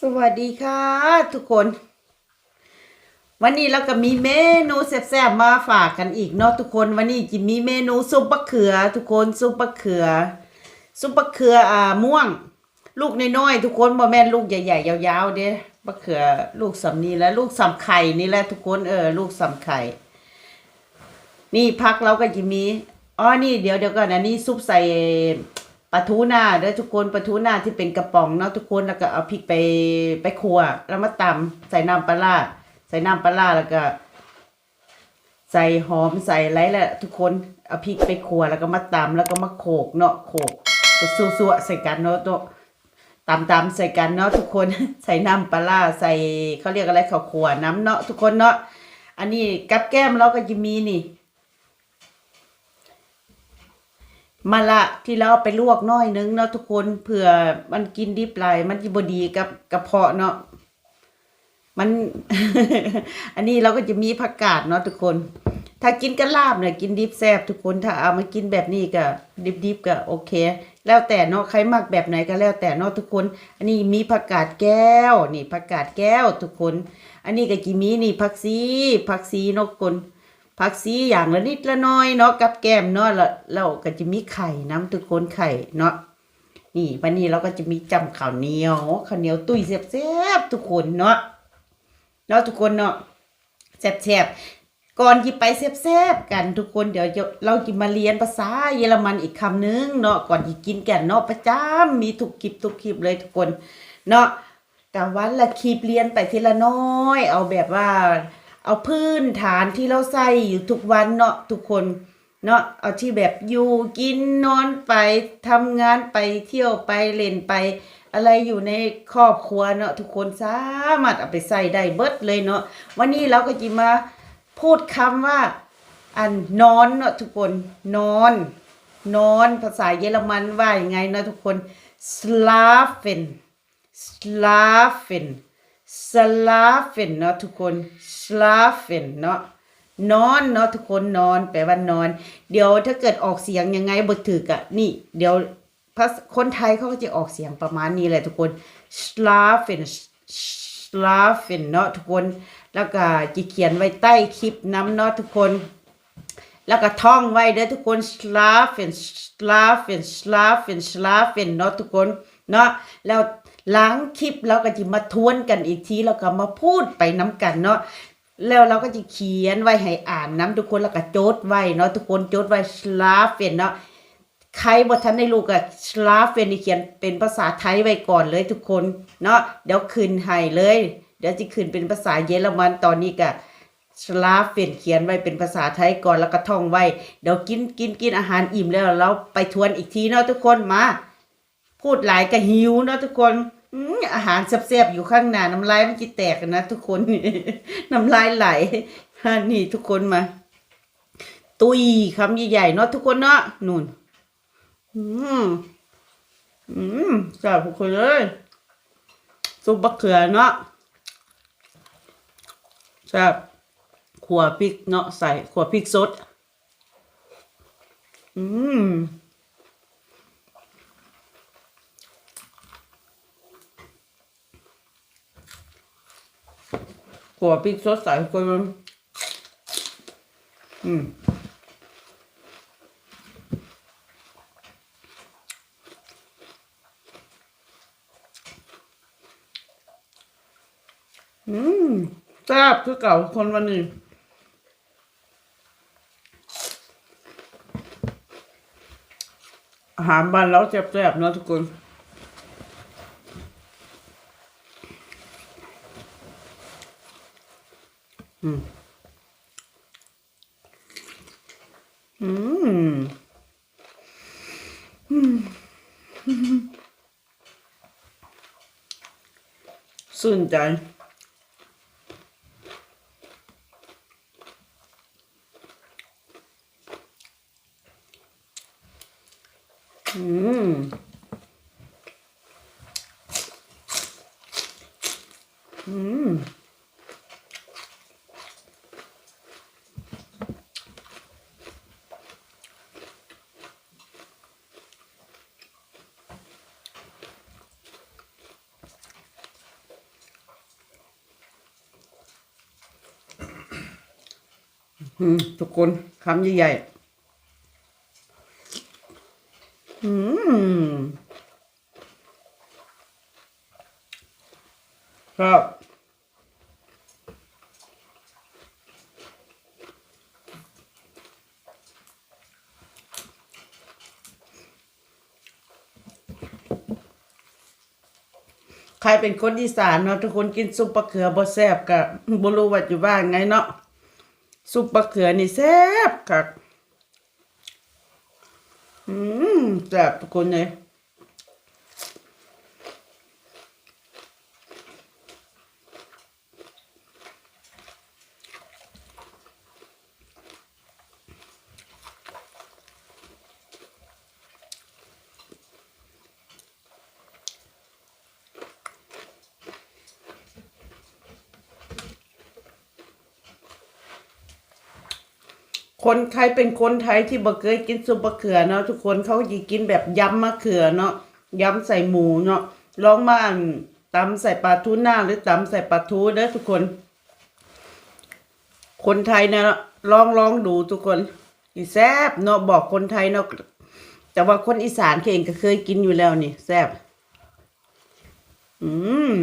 สวัสดีค่ะ ทุกคน วันนี้เราก็มีเมนูแซ่บๆมาฝากกันอีกเนาะทุกคนวันนี้จะมีเมนูซุปมะเขือ ทุกคนซุปมะเขือซุปมะเขืออ่าม่วง ลูกน้อยๆทุกคนบ่แม่นลูกใหญ่ๆยาวๆเด้มะเขือลูกสำนีแล้วลูกสำไข่นี่แหละทุกคนเออลูกสำไข่นี่พักเราก็จะมีอ๋อนี่เดี๋ยวเดี๋ยวก่อนอันนี้ซุปใส่ ปลาทูน่าเด้อทุกคนปลาทูน่าที่เป็นกระป๋องเนาะทุกคนแล้วก็เอาพริกไปไปคั่วแล้วมาตำใส่น้ำปลาร้าใส่น้ำปลาร้าแล้วก็ ใส่หอมใส่อะไรแหละทุกคนเอาพริกไปคั่วแล้วก็มาตำแล้วก็มาโขกเนาะโขกซัวๆใส่กันเนาะตัวตำตำใส่กันเนาะทุกคนใส่น้ำปลาร้าใส่เขาเรียกอะไรข้าวคั่วน้ำเนาะทุกคนเนาะอันนี้กับแก้มเราก็จะมีนี่ มะละที่เราเอาไปลวกน้อยนึงเนาะทุกคนเผื่อมันกินดิบไหลมันจะบดีกับกระเพาะเนาะมัน อันนี้เราก็จะมีผักกาดเนาะทุกคน ถ้ากินกับลาบเนี่ยกินดิบแซ่บทุกคนถ้าเอามากินแบบนี้ก็ดิบๆก็โอเค แล้วแต่เนาะใครมักแบบไหนก็แล้วแต่เนาะทุกคน อันนี้มีผักกาดแก้ว นี่ผักกาดแก้วทุกคน อันนี้ก็จะมีนี่ผักซีผักซีเนาะทุกคน ผักซีอย่างละนิดละน้อยเนาะกับแก้มเนาะแล้วเราก็จะมีไข่น้ำทุกคนไข่เนาะนี่วันนี้เราก็จะมีจำข้าวเหนียวข้าวเหนียวตุ้ยแซ่บๆทุกคนเนาะเนาะทุกคนเนาะแซ่บๆก่อนที่ไปแซ่บๆกันทุกคนเดี๋ยวเราจะมาเรียนภาษาเยอรมันอีกคำนึงเนาะก่อนที่กินกันเนาะประจำมีทุกคลิปทุกคลิปเลยทุกคน เนาะกะวันละคลิปเรียนไปทีละน้อย เอาแบบว่า เอาพื้นฐานที่เราใส่อยู่ทุกวันเนาะทุกคนเนาะเอาที่แบบอยู่กินนอนไปทำงานไปเที่ยวไปเล่นไป อะไรอยู่ในครอบครัวเนาะทุกคนสามารถเอาไปใส่ได้เบิดเลยเนาะวันนี้เราก็จะมาพูดคำว่า อันนอนเนาะทุกคนนอน นอนภาษาเยอรมันว่าอยังไงเนาะทุกคน slaven slaven slaven เนาะทุกคน slaven เนาะนอนเนาะทุกคนนอนแปลว่านอน เดี๋ยวถ้าเกิดออกเสียงยังไงบ่ถึกอะนี่ เดี๋ยวคนไทยเขาก็จะออกเสียงประมาณนี้แหละทุกคน slaven slaven เนาะทุกคน แล้วก็จะเขียนไว้ใต้คลิปน้ำเนาะทุกคน แล้วก็ท่องไว้เด้อทุกคน schlafen schlafen schlafen slafen เนาะทุกคนเนาะแล้ว หล้างคลิปเราก็จะมาทวนกันอีกทีแล้วก็มาพูดไปน้ำกันเนาะแล้วเราก็จะเขียนไว้ให้อ่านน้ำทุกคนแล้วก็โจดไว้เนาะทุกคนโจดไว้ schlafen เนาะใครบ่ทันได้รู้ก็ schlafen นี่เขียนเป็นภาษาไทยไว้ก่อนเลยทุกคนเนาะเดี๋ยวขึ้นให้เลย เดี๋ยวจะขึ้นเป็นภาษาเยอรมันตอนนี้ก็สลาฟเฟนเขียนไว้เป็นภาษาไทยก่อนแล้วก็ท่องไว้เดี๋ยวกินกินกินอาหารอิ่มแล้วเราไปทวนอีกทีเนาะทุกคนมา พูดหลายก็หิวนะทุกคนอาหารแซ่บๆอยู่ข้างหน้าน้ำลายมันจะแตกนะทุกคนน้ำลายไหลนี่ทุกคนมา ตุยคำใหญ่ๆเนาะทุกคนเนาะนู่น อืมอืมแซ่บทุกคนเลยซุปบะเขือเนาะแซ่บขัวพริกเนาะใส่ขัวพริกสดอืม ขัวพริกสดใส่ไปมันอืมอืมแซ่บคือเก่าคนวันนี้อาหารบ้านเราแซ่บๆนะทุกคน อืม อืม อืม สนใจ อืม อืม อืม ทุกคนคำใหญ่ๆอืมครับใครเป็นคนอีสานเนาะทุกคนกินซุปปลาเขือบ่แซ่บกะบ่รู้ว่าอยู่บ้านไงเนาะ ซุปมะเขือนี่แซ่บคักอืมแซ่บทุกคนเลย คนใครเป็นคนไทยที่บ่เคยกินซุปมะเขือเนาะทุกคนเขาจะกินแบบยำมะเขือเนาะยำใส่หมูเนาะลองมานตำใส่ปลาทูหน่าหรือตำใส่ปลาทูเด้อทุกคน คนไทยเนะลองลองดูทุกคนอีแซ่บเนาะบอกคนไทยเนาะแต่ว่าคนอีสานเองก็เคยกินอยู่แล้วนี่แซ่บอืม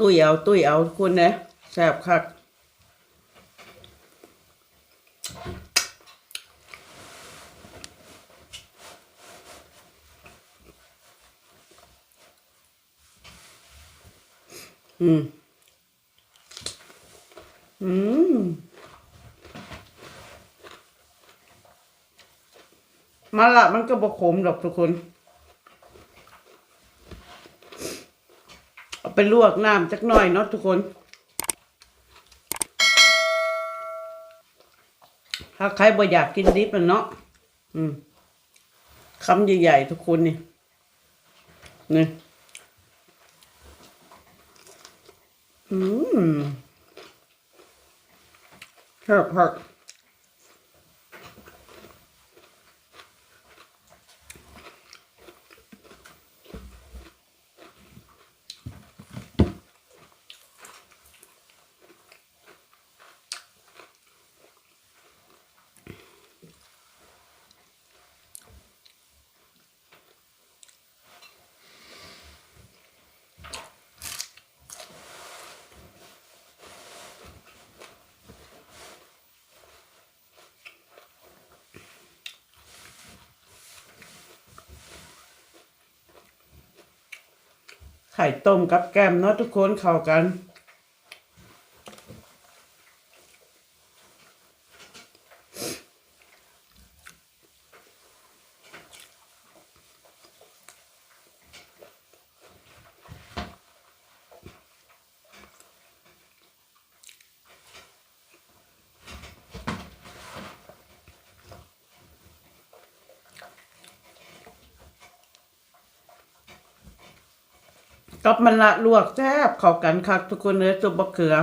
ตุ้ยเอาตุ้ยเอาทุกคนนะแซ่บคักอืม อืม มาละมันก็บกขมดอกทุกคน เอาไป ลวกน้ำจักหน่อยเนาะทุกคนถ้าใครบ่อยากกินดิบเนาะอืมคำใหญ่ๆทุกคนนี่นี่อืมครับครับ ไข่ต้มกับแก้มเนาะทุกคนเข้ากัน กับมันละลวกแซ่บเข้ากันคักทุกคนเลยซุปบะเขือ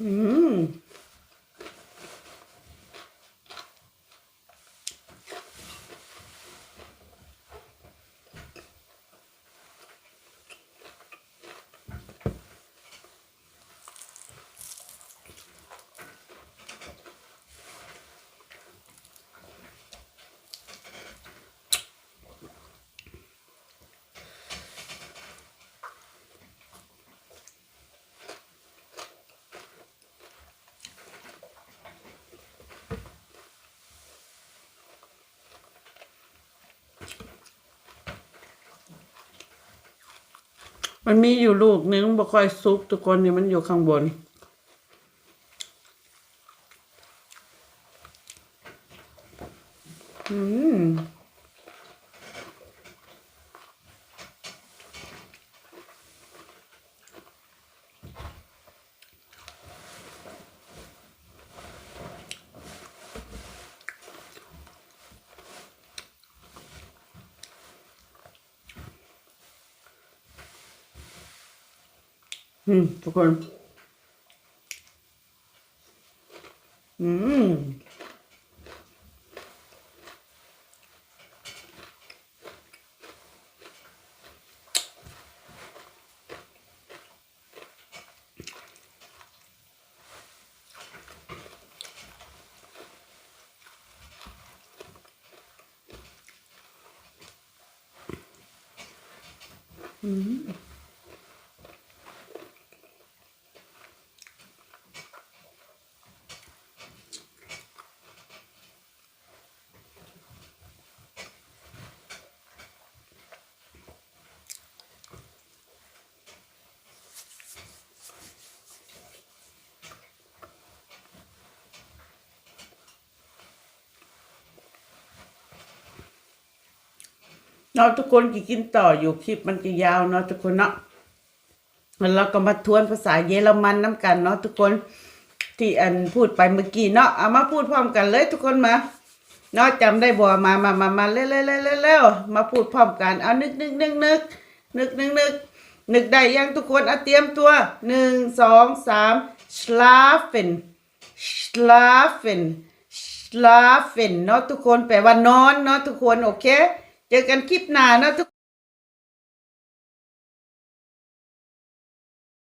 Mmm. มันมีอยู่ลูกนึงบ่ค่อยซุกทุกคนนี่มันอยู่ข้างบน Hum, concordo. Hum. Mm-hmm. เนาะทุกคนกี่กินต่ออยู่คลิปมันจะยาวเนาะทุกคนเนาะแล้วเราก็มาทวนภาษาเยอรมันน้ำกันเนาะทุกคนที่อันพูดไปเมื่อกี้เนาะเอามาพูดพร้อมกันเลยทุกคนมาเนาะจำได้บ่มามามามาเร็วเร็วเร็วเร็วเร็วมาพูดพร้อมกันเอานึกนึกนึกนึกนึกนึกนึกนึกได้ยังทุกคนเอาเตรียมตัวหนึ่งสองสาม schlafen schlafen schlafen เนาะทุกคนแปลว่านอนเนาะทุกคนโอเค เจอกันคลิปหน้าเนาะทุก